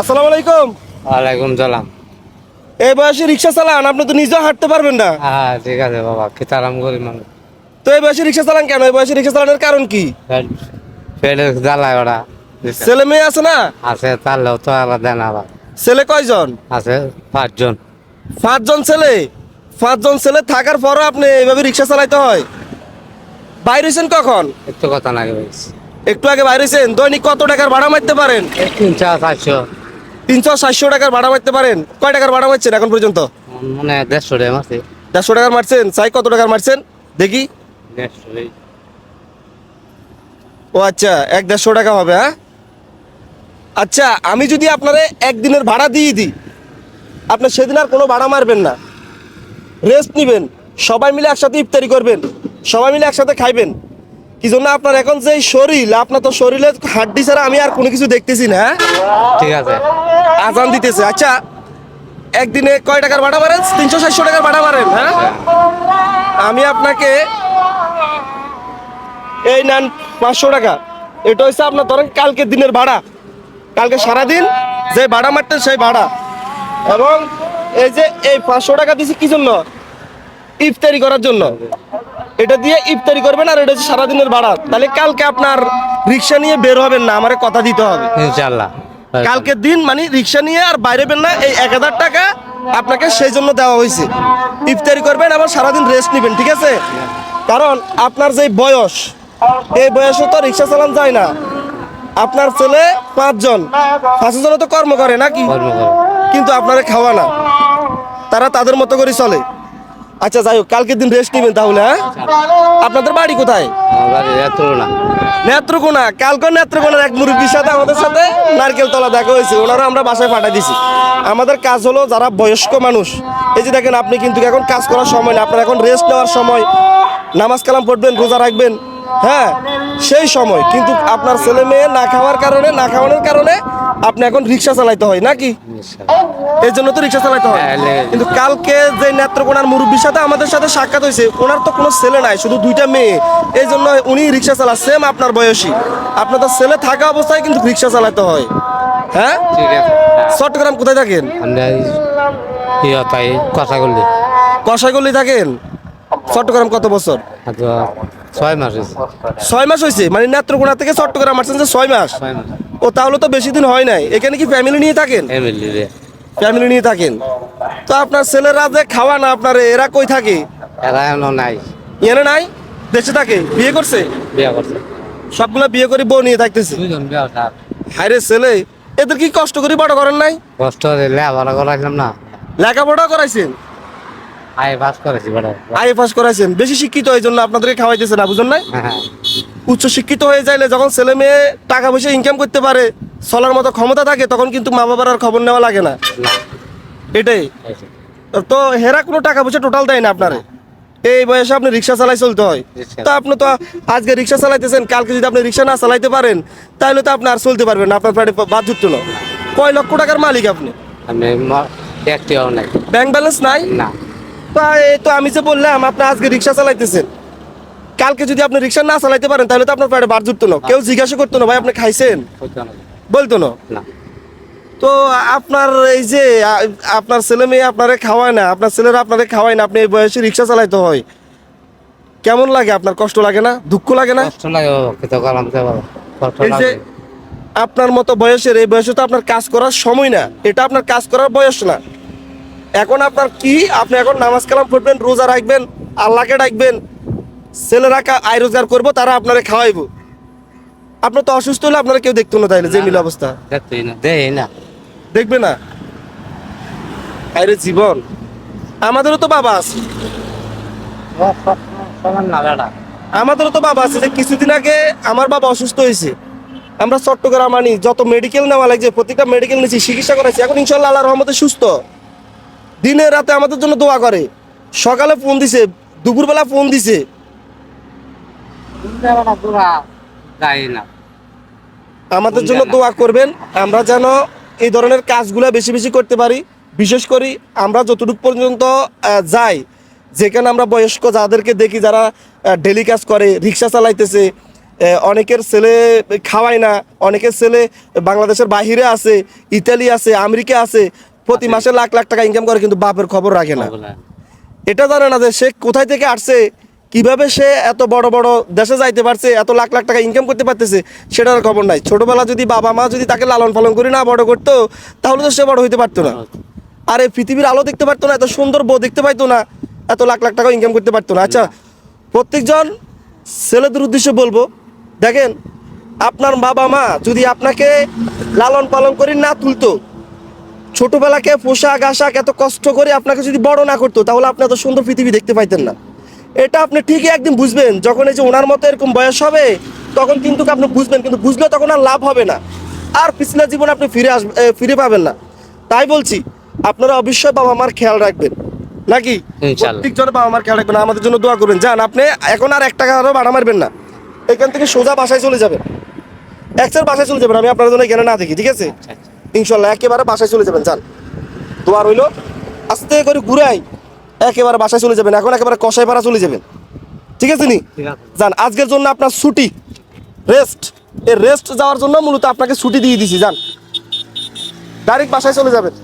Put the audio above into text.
আসসালামু আলাইকুম। ওয়ালাইকুম সালাম। এই বয়সে রিক্সা চালান আপনি তো নিজেও হাঁটতে পারবেন না। হ্যাঁ ঠিক আছে বাবা কিতারাম করি মানুষ। তো এই বয়সে রিক্সা চালান কেন? এই বয়সে রিক্সা চালানোর কারণ কি? পেটে জ্বালায় ওরা। ছেলে মেয়ে আছে না? আছে তাহলেও তো আলাদা আবার। ছেলে কয়জন? আছে পাঁচজন। পাঁচজন ছেলে? পাঁচজন ছেলে থাকার পরও আপনি এইভাবে রিক্সা চালাইতে হয়? বাইরে হয়েছেন কখন? একটু কথা বলছি একটু আগে বাইরে হয়েছেন দৈনিক কত টাকার ভাড়া মারতে পারেন? তিন চার চারশো। তিনশো সাতশো টাকার ভাড়া মারতে পারেন। কয় টাকার ভাড়া মারছেন এখন পর্যন্ত? মানে দেড়শো টাকা আছে দেড়শো টাকার মারছেন? চাই কত টাকার মারছেন? দেখি। ও আচ্ছা এক দেড়শো টাকা হবে হ্যাঁ? আচ্ছা আমি যদি আপনারে একদিনের ভাড়া দিয়ে দিই আপনি সেদিন আর কোনো ভাড়া মারবেন না। রেস্ট নেবেন। সবাই মিলে একসাথে ইফতারি করবেন। সবাই মিলে একসাথে খাইবেন। কি জন্য আপনার এখন যে শরীর আপনার তো শরীরে হাড্ডি ছাড়া আমি আর কোনো কিছু দেখতেছি না হ্যাঁ? ঠিক আছে। আজান দিতেছে। আচ্ছা একদিনে কয় টাকার ভাড়া মারেন তিনশো সাতশো টাকার ভাড়া মারেন হ্যাঁ? আমি আপনাকে এই নেন পাঁচশো টাকা। এটা হচ্ছে আপনার, ধরেন কালকের দিনের ভাড়া। কালকে সারাদিন যে ভাড়া মারতেন সেই ভাড়া। এবং এই যে এই পাঁচশো টাকা দিছি কি জন্য? ইফতারি করার জন্য। এটা দিয়ে ইফতারি করবেন আর এটা হচ্ছে সারাদিনের ভাড়া। তাহলে কালকে আপনার রিক্সা নিয়ে বের হবেন না, আমার কথা দিতে হবে। ইনশাল্লাহ কালকের দিন মানে রিক্সা নিয়ে আর বাইরে বেন না এই এক হাজার টাকা আপনাকে সেই জন্য দেওয়া হয়েছে। ইফতারি করবেন আবার সারাদিন রেস্ট নেবেন ঠিক আছে? কারণ আপনার যে বয়স এই বয়সে তো রিক্সা চালান যায় না। আপনার ছেলে পাঁচজন পাঁচজন তো কর্ম করে নাকি? কিন্তু আপনারা খাওয়া না। তারা তাদের মতো করে চলে। আচ্ছা যাই হোক কালকের দিন রেস্ট নেবেন তাহলে হ্যাঁ? আপনাদের বাড়ি কোথায়? নেত্রকোনা। কালকে নেত্রকোনার এক মুরগির সাথে আমাদের সাথে নারকেল তলা দেখা হয়েছে ওনারা আমরা বাসায় পাঠাই দিছি। আমাদের কাজ হলো যারা বয়স্ক মানুষ এই যে দেখেন আপনি কিন্তু এখন কাজ করার সময় না আপনার এখন রেস্ট নেওয়ার সময় নামাজ কালাম পড়বেন রোজা রাখবেন হ্যাঁ সেই সময়। কিন্তু আপনার ছেলে মেয়ে না খাওয়ার কারণে না খাওয়ানোর কারণে আপনি এখন রিক্সা চালাইতে হয় নাকি? এই জন্য তো রিক্সা চালাইতে হয়। হ্যাঁ, কিন্তু কালকে যে নেত্রকোনার মুরব্বীর সাথে আমাদের সাথে সাক্ষাৎ হয়েছে ওনার তো কোনো ছেলে নাই শুধু দুইটা মেয়ে। এই জন্য উনি রিক্সা চালা সেম আপনার বয়সী। আপনার তো ছেলে থাকা অবস্থায় কিন্তু রিক্সা চালাতে হয়। হ্যাঁ? ঠিক চট্টগ্রাম কোথায় থাকেন? কথা বললি থাকেন? চট্টগ্রাম কত বছর? ছয় মাস হয়েছে। ছয় মাস হয়েছে? মানে নেত্রকোনা থেকে চট্টগ্রাম আসছেন যে ছয় মাস? ও তাহলে তো বেশি দিন হয় নাই। এখানে কি ফ্যামিলি নিয়ে থাকেন? ফ্যামিলি নিয়ে থাকেন। তো আপনার ছেলেরা যে খাওয়া না আপনার এরা কই থাকে? এরা নাই। এনে নাই? দেশে থাকে? বিয়ে করছে? বিয়া করছে। সবগুলা বিয়ে করে বউ নিয়ে থাকতেছে। হায়রে ছেলে এদের কি কষ্ট করে বড় করেন নাই? কষ্ট আবার করাইলাম না। লেখাপড়া করাইছেন? করেছি বড়। পাস বেশি শিক্ষিত এই জন্য আপনাদেরকে খাওয়াইতেছে না বুঝুন নাই? হ্যাঁ উচ্চ শিক্ষিত হয়ে যাইলে যখন ছেলে মেয়ে টাকা পয়সা ইনকাম করতে পারে চলার মতো ক্ষমতা থাকে তখন কিন্তু মা বাবার আর খবর নেওয়া লাগে না। এটাই। তো হেরা কোনো টাকা পয়সা টোটাল দেয় না আপনারে। এই বয়সে আপনি রিক্সা চালাই চলতে হয়। তো আপনি তো আজকে রিক্সা চালাইতেছেন কালকে যদি আপনি রিক্সা না চালাইতে পারেন তাহলে তো আপনি আর চলতে পারবেন না আপনার পেটে বাদ না কয় লক্ষ টাকার মালিক আপনি? ব্যাংক ব্যালেন্স নাই? না। তো আমি যে বললাম আপনি আজকে রিক্সা চালাইতেছেন। কালকে যদি আপনি রিক্সা না চালাইতে পারেন তাহলে তো আপনার পেটে বাদ জুটতো না। কেউ জিজ্ঞাসা করতো না ভাই আপনি খাইছেন? বলতো না। তো আপনার এই যে আপনার ছেলে মেয়ে আপনারে খাওয়ায় না আপনার ছেলেরা আপনারে খাওয়ায় না আপনি এই বয়সে রিক্সা চালাইতে হয়। কেমন লাগে? আপনার কষ্ট লাগে না? দুঃখ লাগে না? কষ্ট লাগে এই যে আপনার মতো বয়সের এই বয়সে তো আপনার কাজ করার সময় না। এটা আপনার কাজ করার বয়স না। এখন আপনার কি? আপনি এখন নামাজ কালাম পড়বেন রোজা রাখবেন আল্লাহকে ডাকবেন ছেলেরা আয় রোজগার করব তারা আপনারে খাওয়াইবো। আপনার তো অসুস্থ হলে আপনারা কেউ দেখতো না তাইলে যে মিল অবস্থা। না দেখবে না? আরে জীবন আমাদেরও তো বাবা আছে। আমাদেরও তো বাবা আছে যে কিছুদিন আগে আমার বাবা অসুস্থ হয়েছে। আমরা চট্টগ্রাম আনি যত মেডিকেল নেওয়া লাগছে প্রত্যেকটা মেডিকেল নিয়েছি চিকিৎসা করাইছি এখন ইনশাল্লাহ আল্লাহ রহমতে সুস্থ। দিনে রাতে আমাদের জন্য দোয়া করে। সকালে ফোন দিছে, দুপুরবেলা ফোন দিছে। আমাদের জন্য দোয়া করবেন, আমরা যেন এই ধরনের কাজগুলো বেশি বেশি করতে পারি। বিশেষ করি আমরা যতটুকু পর্যন্ত যাই, যেখানে আমরা বয়স্ক, যাদেরকে দেখি যারা ডেলি কাজ করে, রিক্সা চালাইতেছে অনেকের ছেলে খাওয়ায় না, অনেকের ছেলে বাংলাদেশের বাহিরে আছে, ইতালি আছে, আমেরিকা আছে প্রতি মাসে লাখ লাখ টাকা ইনকাম করে কিন্তু বাপের খবর রাখে না। এটা জানে না যে সে কোথায় থেকে আসছে কীভাবে সে এত বড় বড় দেশে যাইতে পারছে এত লাখ লাখ টাকা ইনকাম করতে পারতেছে সেটার খবর নাই। ছোটবেলা যদি বাবা মা যদি তাকে লালন পালন করে না বড় করতো তাহলে তো সে বড় হইতে পারতো না। আর এই পৃথিবীর আলো দেখতে পারতো না এত সুন্দর বউ দেখতে পাইতো না এত লাখ লাখ টাকা ইনকাম করতে পারতো না। আচ্ছা প্রত্যেকজন ছেলেদের উদ্দেশ্যে বলব দেখেন আপনার বাবা মা যদি আপনাকে লালন পালন করে না তুলতো ছোটবেলাকে পোশাক আশাক এত কষ্ট করে আপনাকে যদি বড় না করতো তাহলে আপনি এত সুন্দর পৃথিবী দেখতে পাইতেন না। এটা আপনি ঠিকই একদিন বুঝবেন যখন এই যে ওনার মতো এরকম বয়স হবে তখন কিন্তু আপনি বুঝবেন কিন্তু বুঝলে তখন আর লাভ হবে না। আর পিছনের জীবন আপনি ফিরে আসবে ফিরে পাবেন না। তাই বলছি আপনারা অবশ্যই বাবা মার খেয়াল রাখবেন। নাকি। প্রত্যেকজন বাবা মার খেয়াল রাখবেন আমাদের জন্য দোয়া করবেন। যান আপনি এখন আর এক টাকা আরও ভাড়া মারবেন না। এখান থেকে সোজা বাসায় চলে যাবেন। একসার বাসায় চলে যাবেন আমি আপনার জন্য এখানে না দেখি ঠিক আছে? আচ্ছা, আচ্ছা। ইনশাল্লাহ একেবারে বাসায় চলে যাবেন যান। দোয়া রইল। আস্তে করে ঘুরাই একেবারে বাসায় চলে যাবেন। এখন একেবারে কষাই পাড়া চলে যাবেন। ঠিক আছে নি? যান আজকের জন্য আপনার ছুটি। রেস্ট। এই রেস্ট যাওয়ার জন্য মূলত আপনাকে ছুটি দিয়ে দিছি যান। ডাইরেক্ট বাসায় চলে যাবেন।